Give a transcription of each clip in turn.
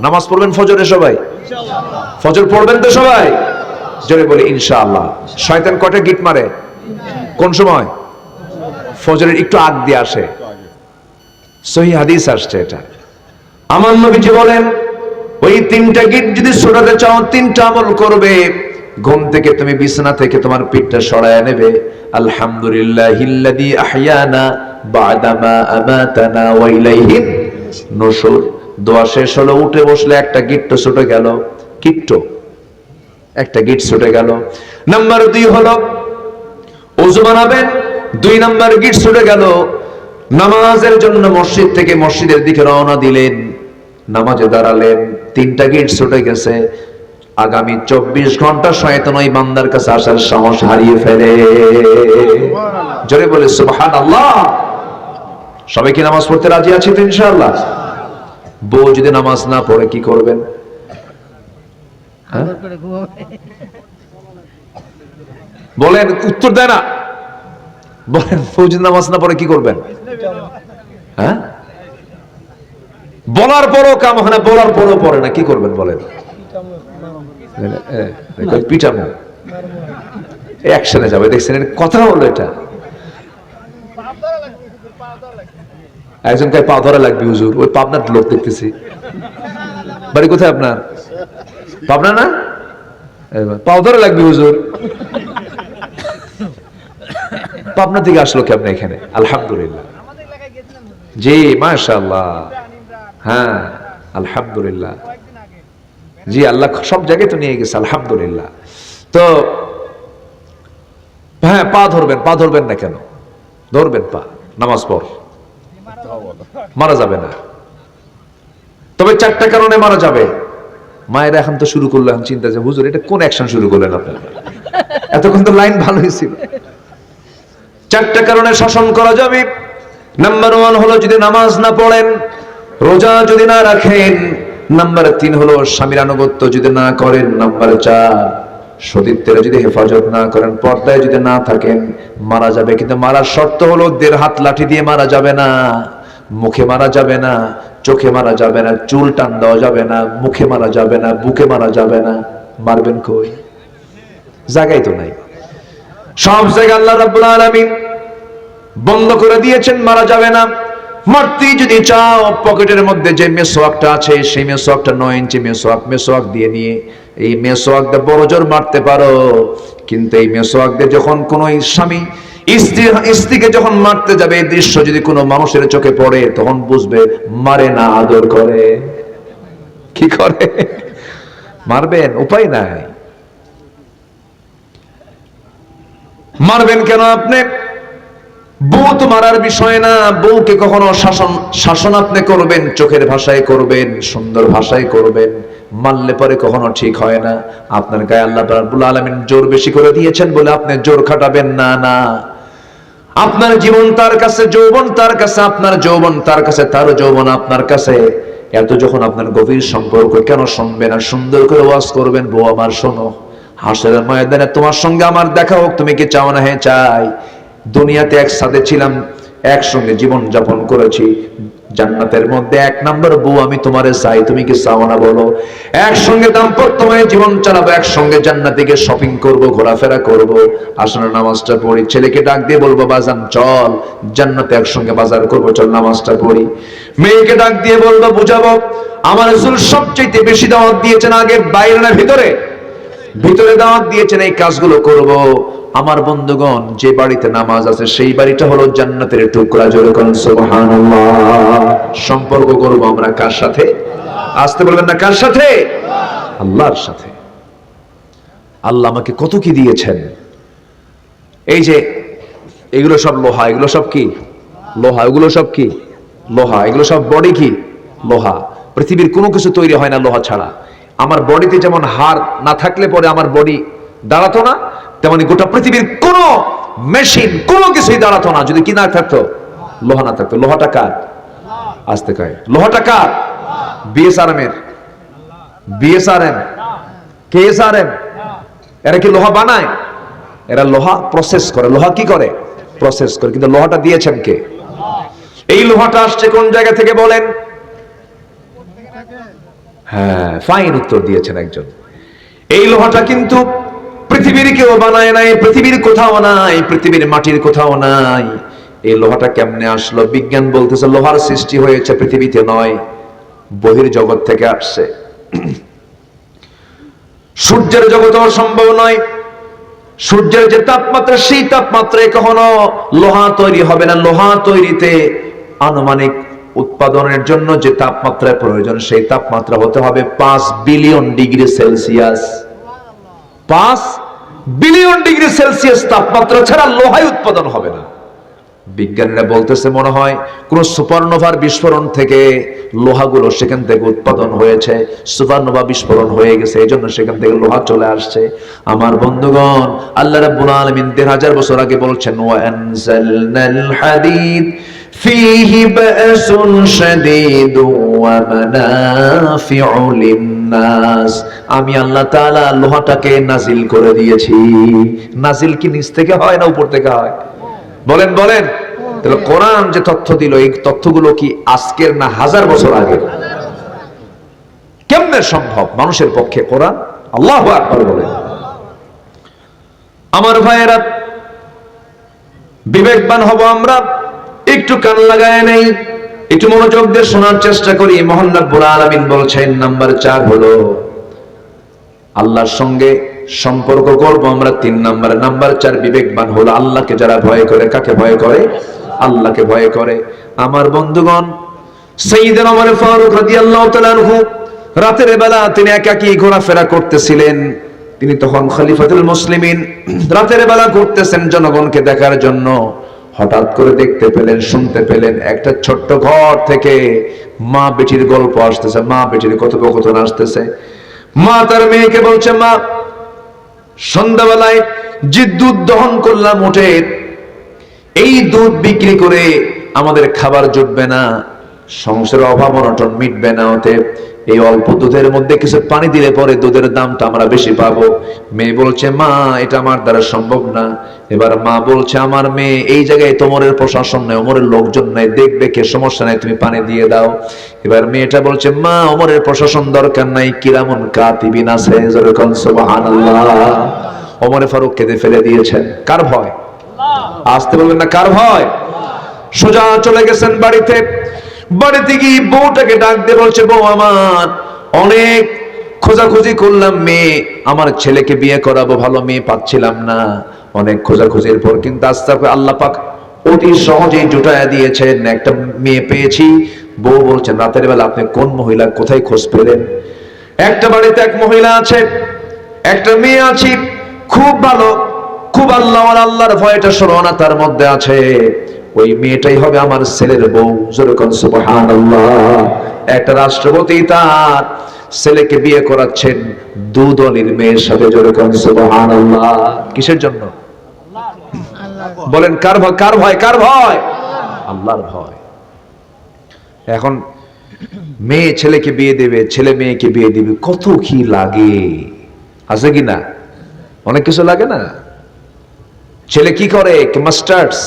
নামাজ পড়বেন ফজরে সবাই? ফজর পড়বেন তো সবাই? জোরে বলি, ইনশাআল্লাহ। শয়তান কটা গিট মারে? কোন সময়? ফজরের একটু আগ দিয়ে আসে। সহি হাদিস আসছে এটা। আমার নবীজি বলেন, ওই তিনটা গিট যদি সরাতে চাও, তিনটা আমল করবে। ঘুম থেকে তুমি বিছানা থেকে তোমার পিঠটা সরায় নেবে। আলহামদুলিল্লাহিল্লাযী আহইয়ানা বাদামা আমাতানা ওয়া ইলাইহি নুশুর দোয়া শেষ হলো উঠে বসলে একটা গিট্ট ছুটে গেল। কিট্ট একটা গিট ছুটে গেল। নাম্বার দুই হলো ওযু বানাবেন দুই নাম্বার গিট ছুটে গেল। নামাজের জন্য মসজিদ থেকে মসজিদের দিকে রওনা দিলেন নামাজে দাঁড়ালেন তিনটা গিট ছুটে গেছে। আগামী চব্বিশ ঘণ্টা শয়তান ওই বান্দার কাছে আসার সাহস হারিয়ে ফেলে। জোরে বলে সুবহান আল্লাহ সবাই কি নামাজ পড়তে রাজি আছি তো ইনশাআল্লাহ? বউ যদি নামাজ না পড়ে কি করবেন? হ্যাঁ? বলেন উত্তর দেয় না। বলেন বউ যদি নামাজ না পড়ে কি করবেন? হ্যাঁ? বলার পরও কাম হয় না বলার পরও পড়ে না কি করবেন বলেন? পিটামো অ্যাকশনে যাবে দেখছেন কথা হলো এটা। একজন কায় পা ধরা লাগবে, হুজুর। ওই পাবনার লোক দেখতেছি। বাড়ি কোথায় আপনার? পাবনা না? পাও ধরা লাগবে, হুজুর। পাবনা থেকে আসলো কেমন এখানে? আলহামদুলিল্লাহ। জি, মাশাআল্লাহ। হ্যাঁ আলহামদুলিল্লাহ। জি, আল্লাহ সব জায়গায় তো নিয়ে গেছে, আলহামদুলিল্লাহ। তো হ্যাঁ পা ধরবেন পা ধরবেন না কেন? ধরবেন পা, নামাজ পড়। মারা যাবে না। তবে চারটা কারণে মারা যাবে। মায়ের এখন তো শুরু করল এখন চিন্তা যে, হুজুর, এটা কোন অ্যাকশন শুরু করলেন আপনারা? এতক্ষণ তো লাইন ভালোই ছিল। চারটা কারণে শাসন করা যাবে। নাম্বার ওয়ান হলো যদি নামাজ না পড়েন, রোজা যদি না রাখেন নাম্বার তিন হলো স্বামীর আনুগত্য যদি না করেন নাম্বার চার, সতীত্বের যদি হেফাজত না করেন, পর্দায় যদি না থাকেন, মারা যাবে। কিন্তু মারার শর্ত হলো দেড় হাত লাঠি দিয়ে মারা যাবে না। মুখে মারা যাবে না, চোখে মারা যাবে না, চুল টান দেওয়া যাবে না, মুখে মারা যাবে না, বুকে মারা যাবে না, মারবেন কই? জায়গায় তো নাই। সব জায়গায় আল্লাহ বন্ধ করে দিয়েছেন, মারা যাবে না। মারতে যদি চাও, পকেটের মধ্যে যে মেসোয়াকটা আছে, সেই মেসোয়াকটা নয় ইঞ্চি মেসোয়াক মেসোয়াক দিয়ে নিয়ে এই মেসোয়াক দিয়ে বড় জোর মারতে পারো। কিন্তু এই মেসোয়াক দিয়ে যখন কোনো স্বামী স্ত্রী স্ত্রীকে যখন মারতে যাবে এই দৃশ্য যদি কোনো মানুষের চোখে পড়ে, তখন বুঝবে মারে না, আদর করে। কি করে? মারবেন? উপায় নাই। মারবেন কেন আপনি? বউ মারার বিষয় না। বউকে কখনো শাসন শাসন আপনি করবেন, চোখের ভাষায় করবেন, সুন্দর ভাষায় করবেন। মানলে পরে কখনো ঠিক হয় না। আপনার গায়ে আল্লাহ রাব্বুল আলামিন জোর বেশি করে দিয়েছেন বলে আপনি জোর খাটাবেন। না না। আপনার জীবন তার কাছে, যৌবন তার কাছে, আপনার যৌবন তার কাছে, তার যৌবন আপনার কাছে। এত যখন আপনার গভীর সম্পর্ক, কেন শুনবে না? সুন্দর করে ওয়াজ করবেন, বউ আমার, শোনো। হাসের ময়দানে তোমার সঙ্গে আমার দেখা হোক, তুমি কি চাও না? হ্যাঁ চাই। দুনিয়াতে একসাথে ছিলাম, একসঙ্গে জীবন যাপন করেছি। জান্নাতের মধ্যে এক নম্বর বউ, আমি তোমারে চাই, তুমি কি চাও না বলো? একসঙ্গে দাম্পত্যময় জীবন চালাবো, একসঙ্গে জান্নাতে গিয়ে শপিং করব, ঘোরাফেরা করব। আসলে নামাজটা পড়ি, ছেলেকে ডাক দিয়ে বলব, বাজান, চল, জান্নাতে একসঙ্গে বাজার করব, চল নামাজটা পড়ি। মেয়েকে ডাক দিয়ে বলব, বুঝাবো, আমার রসুল সবচেয়ে বেশি দাওয়াত দিয়েছেন আগে বাইরে না, ভিতরে? ভিতরে দাওয়াত দিয়েছেন, এই কাজগুলো করব। আমার বন্ধুগণ, যে বাড়িতে নামাজ আছে, সেই বাড়িটা হলো জান্নাতের টুকরা। সুবহানাল্লাহ। সম্পর্ক করব আমরা কার সাথে? আসতে বলবেন না, কার সাথে? আল্লাহর সাথে। আল্লাহ আমাকে কত কি দিয়েছেন? এই যে, এগুলো সব লোহা, এগুলো সব কি? লোহা, এগুলো সব কি? লোহা, এগুলো সব বডি কি? লোহা। পৃথিবীর কোনো কিছু তৈরি হয় না লোহা ছাড়া। আমার বডিতে যেমন হাড় না থাকলে পরে আমার বডি দাঁড়াতো না তেমনি গোটা পৃথিবীর কোন মেশিন, কোনো কিছুই দাঁড়াতো না। যদি কি না থাকতো? লোহা না থাকতো। লোহাটা কার? আসতে কয়। লোহাটা বিএসআরএম এর বিএসআরএম। কেএসআরএম। এরা কি লোহা বানায়? এরা লোহা প্রসেস করে। লোহা কি করে? প্রসেস করে। কিন্তু লোহাটা দিয়েছেন কে? এই লোহাটা আসছে কোন জায়গা থেকে বলেন? হ্যাঁ ফাইন উত্তর দিয়েছেন একজন। এই লোহাটা কিন্তু পৃথিবীর কেউ বানায় নাই, পৃথিবীর কোথাও নাই, পৃথিবীর মাটির কোথাও নাই। এই লোহাটা কেমনে আসলো? বিজ্ঞান বলতেছে, লোহার সৃষ্টি হয়েছে, পৃথিবীতে নয় বহির জগৎ থেকে আসছে। সূর্যের জগতেও সম্ভব নয়। সূর্যের যে তাপমাত্রা, সেই তাপমাত্রায় কখনো লোহা তৈরি হবে না। লোহা তৈরিতে আনুমানিক উৎপাদনের জন্য যে তাপমাত্রার প্রয়োজন, সেই তাপমাত্রা হতে হবে পাঁচ বিলিয়ন ডিগ্রি সেলসিয়াস। পাঁচ বিলিয়ন ডিগ্রি সেলসিয়াস তাপমাত্রা ছাড়া লোহাই উৎপাদন হবে না। বিজ্ঞানীরা বলতেছে, মনে হয় কোন সুপারনোভার বিস্ফোরণ থেকে লোহাগুলো সেখান থেকে উৎপাদন হয়েছে, সুপারনোভা বিস্ফোরণ হয়ে গেছে এই জন্য সেখান থেকে লোহা চলে আসছে। আমার বন্ধুগণ, আল্লাহ রাব্বুল আলামিন দেড় হাজার বছর আগে বলছেন, ওয়া আনজালনাল হাদিদ ফীহি বাসুন শাদীদু ওয়া মানাফিউ লিন্নাস আমি আল্লাহ তাআলা লোহাটাকে নাজিল করে দিয়েছি। নাজিল কি নিচ থেকে হয় না উপর থেকে হয়? বলেন বলেন। তাহলে কোরআন যে তথ্য দিল, এই তথ্যগুলো কি আজকের না হাজার বছর আগে কেমনে সম্ভব? মানুষের পক্ষে কোরআন? আল্লাহ আকবার বলেন। আমার ভাইয়েরা, বিবেকবান হব আমরা। একটু কান লাগায় নেই। একটু মনোযোগ দিয়ে শোনার চেষ্টা করি। মোহান রব্বুল আলামিন বলছেন, নাম্বার চার হলো, আল্লাহর সঙ্গে সম্পর্ক করব আমরা তিন নাম্বার। নাম্বার চার বিবেকবান হলো, আল্লাহকে যারা ভয় করে, কাকে ভয় করে? আল্লাহকে ভয় করে। আমার বন্ধুগণ সঈদের আমার ফারুক রাদিয়াল্লাহু তাআলা আনহু, রাতের বেলা তিনি একাকী ঘোরাফেরা করতেছিলেন। তিনি তখন খলিফাতুল মুসলিমিন। রাতের বেলা ঘুরতেছেন জনগণকে দেখার জন্য। হঠাৎ করে দেখতে পেলেন, শুনতে পেলেন একটা ছোট্ট ঘর থেকে মা বেটির গল্প আসতেছে, মা বেটির কথোপকথন আসতেছে। মা তার মেয়েকে বলছে, মা, সন্ধ্যাবেলায় যে দুধ দহন করলাম উঠে এই দুধ বিক্রি করে আমাদের খাবার জুটবে না সংসারের অভাব অনটন মিটবে না ওতে। এই অল্প দুধের মধ্যে কিছু পানি দিলে পরে দুধের দামটা আমরা বেশি পাবো। মেয়ে বলছে মা এটা আমার দ্বারা সম্ভব না। এবার মা বলছে আমার মেয়ে এই জায়গায় তোমারের প্রশাসন নেই ওমরের লোকজন নেই দেখবে কে সমস্যা নাই তুমি পানি দিয়ে দাও। এবার মেয়েটা বলছে মা ওমরের প্রশাসন দরকার নাই কিরামন কাতিবিন আছে যেরকম সুবহানাল্লাহ। ওমরে ফারুক কেঁদে ফেলে দিয়েছেন। কার ভয়? আসতে বলবেন না কার ভয়? সোজা চলে গেছেন বাড়িতে। বাড়িতে গিয়ে বউটাকে ডাক দিয়ে বলছে, বউ আমার, অনেক খোঁজাখুঁজি করলাম মেয়ে, আমার ছেলেকে বিয়ে করাবো, ভালো মেয়ে পাচ্ছিলাম না। অনেক খোঁজাখুঁজির পর কিন্তু আস্তে আল্লাহ পাক অতি সহজেই জুটায়া দিয়েছেন, একটা মেয়ে পেয়েছি। বউ বলছেন রাতের বেলা আপনি কোন মহিলা, কোথায় খোঁজ পেলেন? একটা বাড়িতে এক মহিলা আছে, একটা মেয়ে আছে, খুব ভালো, খুব আল্লাহ আল্লাহর ভয়টা সরনা তার মধ্যে আছে। ওই মেয়েটাই হবে আমার ছেলের বউ। যেরকম একটা রাষ্ট্রপতি তার ছেলেকে বিয়ে করাচ্ছেন দুদলের মেয়ের সাথে যেরকম সুবহানাল্লাহ। কিসের জন্য? বলেন, কার ভয় কার ভয় কার ভয়? আল্লাহর ভয়। এখন মেয়ে ছেলেকে বিয়ে দেবে, ছেলে মেয়েকে বিয়ে দেবে, কত কি লাগে? আছে কি না? অনেক কিছু লাগে না? ছেলে কি করে? মাস্টার্স।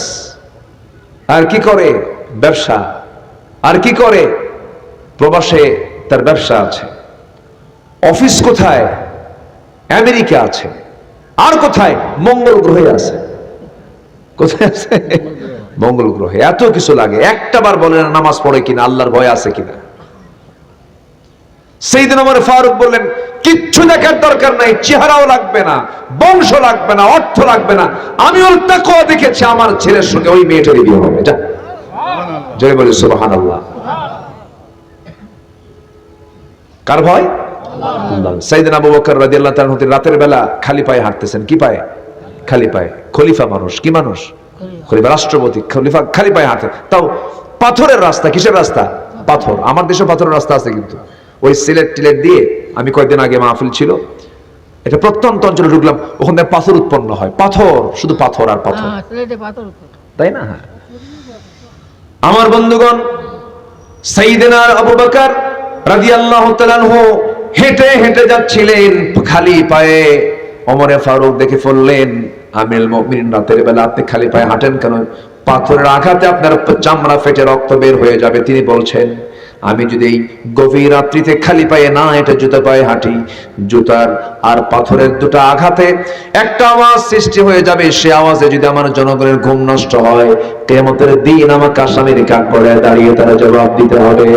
আর কি করে ব্যবসা? আর কি করে প্রবাসে তার ব্যবসা আছে? অফিস কোথায়? আমেরিকা আছে। আর কোথায়? মঙ্গল গ্রহে আছে। কোথায় আছে? মঙ্গল গ্রহে। এত কিছু লাগে। একটা বার বলে না, নামাজ পড়ে কিনা, আল্লাহর ভয় আছে কিনা? সেই দিন আমার ফারুক বললেন কিচ্ছু দেখার দরকার নাই চেহারাও লাগবে না বংশ লাগবে না অর্থ লাগবে না। আমি ওর তাকওয়া দেখেছি আমার ছেলের সঙ্গে ওই মেয়েটারই বিয়ে হবে। যা জয় বলি সুবহান আল্লাহ কার ভয় সাইদিন আবু বকর রাদিয়াল্লাহু তাআলা হতে রাতের বেলা খালি পায়ে হাঁটতেছেন। কি পায়ে? খালি পায়ে। খলিফা মানুষ। কি মানুষ? খলিফা। রাষ্ট্রপতি। খলিফা খালি পায়ে হাঁটে তাও পাথরের রাস্তা কিসের রাস্তা? পাথর। আমার দেশে পাথরের রাস্তা আছে কিন্তু। ওই সিলেট টিলেট দিয়ে আমি কয়েকদিন আগে মাহফিল ছিল। এটা প্রত্যন্ত অঞ্চলে ঢুকলাম ওখানে পাথর উৎপন্ন হয়। পাথর শুধু পাথর আর পাথর। হ্যাঁ। তাই না? হ্যাঁ। আমার বন্ধুগণ আবু বকর রাদিয়াল্লাহু তাআলা হেঁটে হেঁটে যাচ্ছিলেন খালি পায়ে। ওমরে ফারুক দেখে ফেললেন মুমিনিন রাতের বেলা আপনি খালি পায়ে হাঁটেন কেন? পাথরের আঘাতে আপনার চামড়া ফেটে রক্ত বের হয়ে যাবে তিনি বলছেন আমি যদি এই গভীর রাত্রিতে খালি পায়ে না এটা জুতা পায়ে হাঁটি, জুতার আর পাথরের দুটো আঘাতে একটা আওয়াজ সৃষ্টি হয়ে যাবে। সে আওয়াজে যদি আমার জনগণের ঘুম নষ্ট হয় কেমতের দিন আমাকে আসামির কাঠ করে দাঁড়িয়ে তারা জবাব দিতে হবে।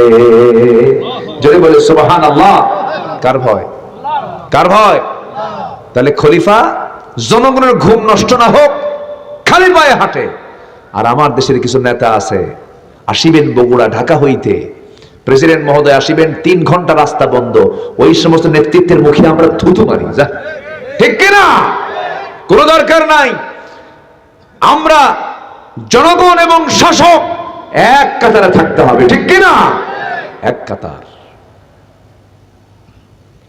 যদি বলে সুবাহান আল্লাহ কার ভয়? কার ভয়? তাহলে খলিফা, জনগণের ঘুম নষ্ট না হোক, খালি পায়ে হাঁটে। আর আমার দেশের কিছু নেতা আছে আসিবেন বগুড়া, ঢাকা হইতে প্রেসিডেন্ট মহোদয় আসিবেন, তিন ঘণ্টা রাস্তা বন্ধ। ওই সমস্ত নেতৃত্বের মুখে আমরা থুতু মারি, যা। ঠিক কিনা? কোনো দরকার নাই। আমরা জনগণ এবং শাসক এক কাতারে থাকতে হবে, ঠিক কিনা? এক কাতার।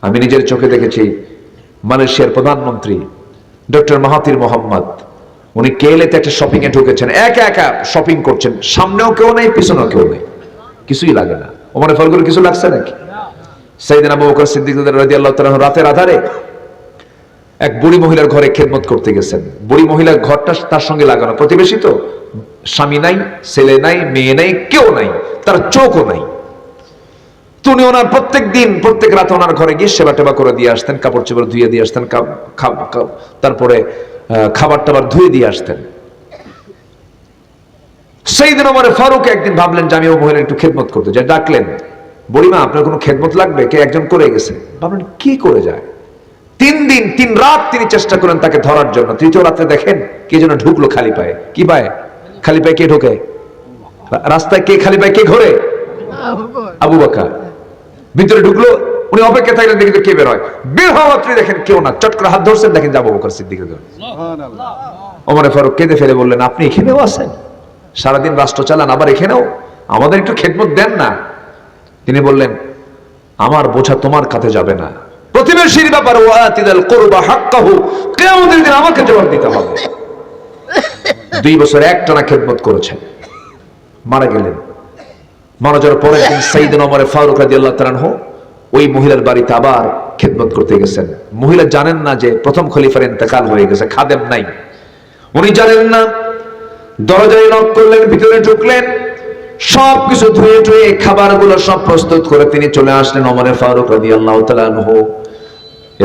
আমি নিজের চোখে দেখেছি মালয়েশিয়ার প্রধানমন্ত্রী ডক্টর মাহাতির মোহাম্মদ। উনি কেলেতে একটা শপিং এ ঢুকেছেন, একা একা শপিং করছেন। সামনেও কেউ নেই, পিছনেও কেউ নেই। কিছুই লাগে না। ওমরে ফারুকের কিছু লাগছে নাকি? সাইদিন আবু বকর সিদ্দিক রাতের আধারে এক বুড়ি মহিলার ঘরে খেদমত করতে গেছেন। বুড়ি মহিলার ঘরটা তার সঙ্গে লাগানো। প্রতিবেশী তো স্বামী নাই, ছেলে নাই, মেয়ে নাই, কেউ নাই, তার চোখও নাই। তুমি ওনার প্রত্যেক দিন, প্রত্যেক রাতে ওনার ঘরে গিয়ে সেবা টেবা করে দিয়ে আসতেন, কাপড় চোপড় ধুয়ে দিয়ে আসতেন তারপরে খাবার টাবার ধুয়ে দিয়ে আসতেন। সেই দিন আমার ফারুক একদিন ভাবলেন যে আমি ও মহিলা একটু খেদমত করতে যাই। ডাকলেন বড়িমা আপনার কোনো খেদমত লাগবে? কে একজন করে গেছে? ভাবলেন কি করে যায়? তিন দিন তিন রাত তিনি চেষ্টা করেন তাকে ধরার জন্য। তৃতীয় রাত্রে দেখেন কে যেন ঢুকলো খালি পায়ে। কি পায়ে? খালি পায়ে কে ঢোকে? রাস্তায় কে খালি পায়ে কে ঘোরে? আবু বাকার। ভিতরে ঢুকলো উনি অপেক্ষা থাকলেন দেখি কে বের হয়। বের হওয়া মাত্রই দেখেন কেউ না। চট করে হাত ধরছেন দেখেন যাব বকর সিদ্দিকের ঘরে। ওমরে ফারুক কেঁদে ফেলে বললেন আপনি এখানেও আছেন? সারাদিন রাষ্ট্র চালান, আবার এখানেও? আমাদের একটু খেদমত দেন না। তিনি বললেন, আমার বোঝা তোমার কাছে যাবে না। প্রতিবেশীর ব্যাপারে আমাকে জবাব দিতে হবে। দুই বছর একটানা খেদমত করেছেন। মারা গেলেন। মারা যাওয়ার পরের দিন সাইদিন ওমরে ফারুক রাদিয়াল্লাহু তাআলা আনহু ওই মহিলার বাড়িতে আবার খেদমত করতে গেছেন। মহিলা জানেন না যে প্রথম খলিফার ইন্তেকাল হয়ে গেছে, খাদেম নাই। উনি জানেন না দরজায় নক করলেন, ভিতরে ঢুকলেন সব কিছু ধুয়ে খাবারগুলো সব প্রস্তুত করে তিনি চলে আসলেন অমরে ফারুক রাজি আল্লাহ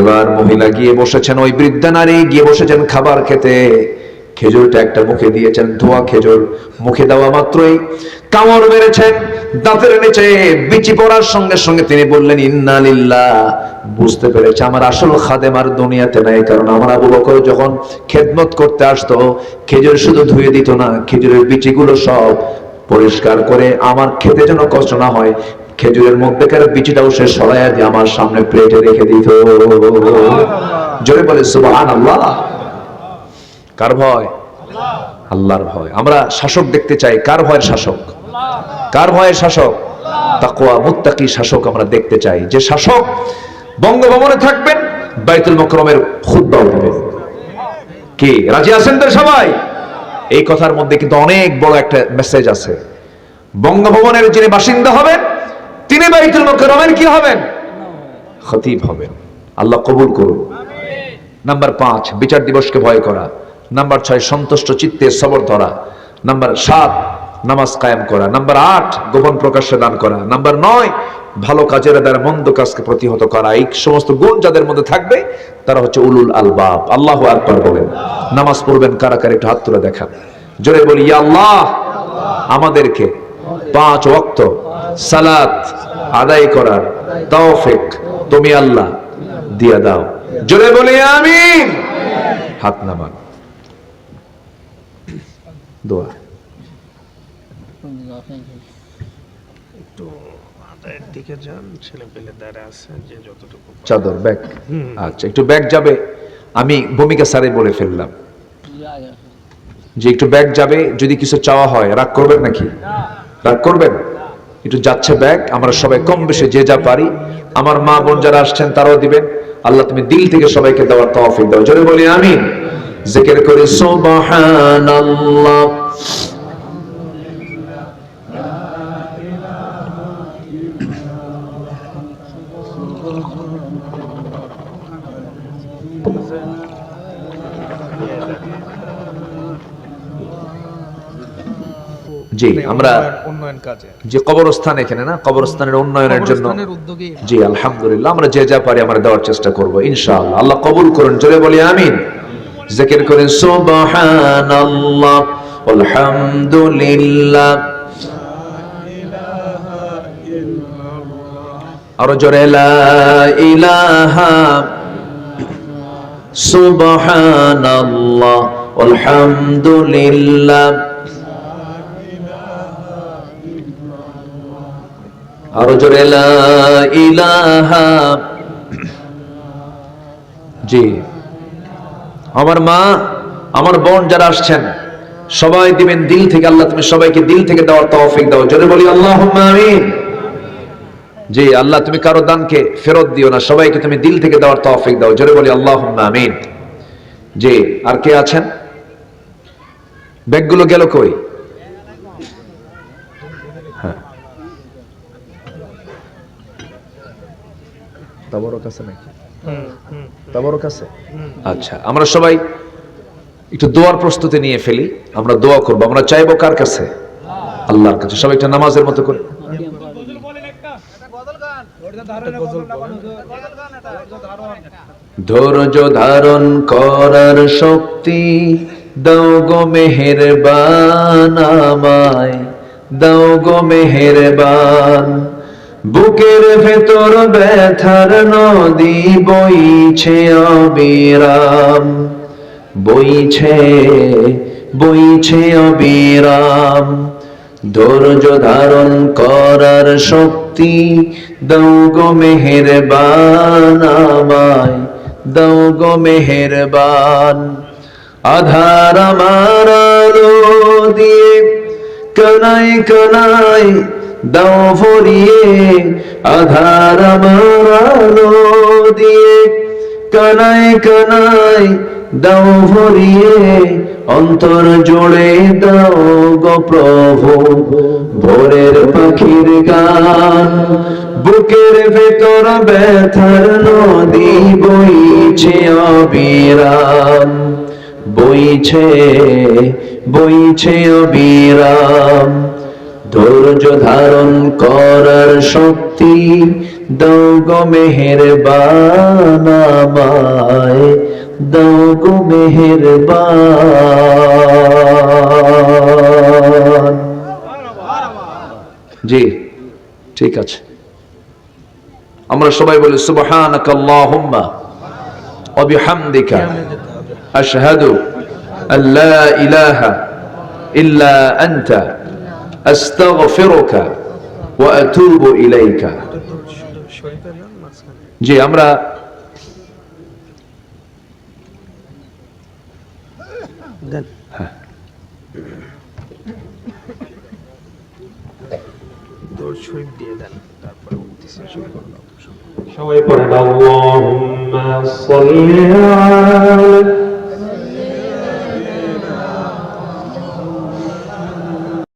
এবার মহিলা গিয়ে বসেছেন, ওই বৃদ্ধা নারী গিয়ে বসেছেন খাবার খেতে। খেজুরটা একটা মুখে দিয়েছেন, ধোয়া খেজুর মুখে দেওয়া মাত্রই। কামড় মেরেছেন, দাঁতের নিচে বিচি পড়ার সঙ্গে সঙ্গে তিনি বললেন, ইন্না লিল্লাহ। বুঝতে পেরেছে, আমার আসল খাদেম আর দুনিয়াতে নাই, কারণ আমার আবু বকর যখন খেদমত করতে আসতো, খেজুর শুধু ধুয়ে দিত না, খেজুরের বিচিগুলো সব পরিষ্কার করে আমার খেতে যেন কষ্ট না হয়, খেজুরের মধ্যে মধ্যেকার বিচিটাও সে সরাইয়া দিয়ে আমার সামনে প্লেটে রেখে দিত। জোরে বলে সুবহান আল্লাহ কার ভয়? আল্লাহর ভয়। আমরা শাসক দেখতে চাই, কার ভয়ের শাসক? কার ভয়ের শাসক? তাকওয়া, মুত্তাকি শাসক আমরা দেখতে চাই। যে শাসক বঙ্গভবনে থাকবেন, বাইতুল মকরমের খুতবাও দিবেন কি? রাজি আছেন তো সবাই? এই কথার মধ্যে কিন্তু অনেক বড় একটা মেসেজ আছে। বঙ্গভবনের যিনি বাসিন্দা হবেন, তিনি বাইতুল মুকাররমের কি হবেন? খতিব হবেন। আল্লাহ কবুল করুন। নাম্বার পাঁচ, বিচার দিবসকে ভয় করা। নাম্বার ছয়, সন্তুষ্ট চিত্তে সবর ধরা। নাম্বার সাত, নামাজ কায়েম করা। নাম্বার আট, গোপন প্রকাশ্যে দান করা। নাম্বার নয়, ভালো কাজের দ্বারা মন্দ কাজকে প্রতিহত করা। এই সমস্ত গুণ যাদের মধ্যে থাকবে, তারা হচ্ছে উলুল আলবাব। আল্লাহ আকবার বলেন। নামাজ পড়বেন কারা কারা একটু হাত তুলে দেখান। জোরে বলি আল্লাহ, আমাদেরকে পাঁচ ওয়াক্ত সালাত আদায় করার তৌফিক তুমি আল্লাহ দিয়া দাও। জোরে বলি, আমিন। হাত নামান। দোয়া। একটু আদায়ের দিকে যান ছেলে পেলে দাঁড়া আছে যে যতটুকু চাদর ব্যাগ? আচ্ছা একটু ব্যাগ যাবে আমি ভূমিকা স্যারে বলে ফেললাম। যে একটু ব্যাগ যাবে যদি কিছু চাওয়া হয় রাগ করবেন নাকি? রাগ করবেন? একটু যাচ্ছে ব্যাগ আমরা সবাই কম বেশি যে যা পারি আমার মা বোন যারা আসছেন তারাও দিবেন। আল্লাহ তুমি দিল থেকে সবাইকে দেওয়ার তৌফিক দাও। জোরে বলি আমিন। জিকির করে সুবহানাল্লাহ। জি আমরা উন্নয়ন- উন্নয়ন কাজে। যে কবরস্থান এখানে না কবরস্থানের উন্নয়নের জন্য। জি আলহামদুলিল্লাহ আমরা যে যা পারি আমরা দেওয়ার চেষ্টা করব ইনশাআল্লাহ। আল্লাহ কবুল করুন জোরে বলি আমিন। জিকির করেন, সুবহানাল্লাহ, আলহামদুলিল্লাহ। আরও জোরে, লা ইলাহা সুবহানাল্লাহ, আলহামদুলিল্লাহ। আরও জোরে, লা ইলাহা। জি। আমার মা, আমার বোন যারা আসছেন, সবাই দিবেন দিল থেকে, আল্লাহ তুমি সবাইকে দিল থেকে দেওয়ার তৌফিক দাও। জোরে বলি আল্লাহ আমিন। জি, আল্লাহ তুমি কারও দানকে ফেরত দিও না, সবাইকে তুমি দিল থেকে দেওয়ার তৌফিক দাও। জোরে বলি আল্লাহ আমিন। জি, আর কে আছেন? ব্যাগগুলো গেল কই? তাবরক আছে নাকি? হুম হুম। আছে? আচ্ছা আমরা সবাই একটু দোয়ার প্রস্তুতি নিয়ে ফেলি, আমরা দোয়া করব। আমরা চাইব কার কাছে? আল্লাহর কাছে। সবাই একটা নামাজের মতো করে। ধৈর্য ধারণ করার শক্তি দাও গো মেহেরবান আমায়, দাও গো মেহেরবান বুকের ভেতর ব্যথার নদী বইছে অবিরাম। বইছে বইছে অবিরাম। ধৈর্য ধারণ করার শক্তি দাও গো মেহেরবান আমায়, দাও গো মেহেরবান। আধার আমার দিয়ে কানাই কানাই দাও ভরিয়ে, আধার আমার আলো দিয়ে। কানাই কানাই দাও ভরিয়ে, অন্তর জোড়ে দাও গো প্রভু। ভোরের পাখির গান, বুকের ভেতর ব্যথার নদী বইছে অবিরাম। বইছে বইছে অবিরাম। ধৈর্য ধারণ করার শক্তি দাও গো মেহেরবান আমায় দাও গো মেহেরবান। জি, ঠিক আছে। আমরা সবাই বলি সুবহানাক আল্লাহুম্মা ওয়া বিহামদিকা, আশহাদু আল্লা ইলাহা ইল্লা আনতা। আস্তাগফিরুকা ওয়া আতুবু ইলাইকা শরীফে যান মাঝখানে জি আমরা দেন দৌড় শরীফ দিয়ে দেন তারপরে উঠতেছে শুরু করলাম সবাই পড়েন আল্লাহুম্মা সাল্লি আলা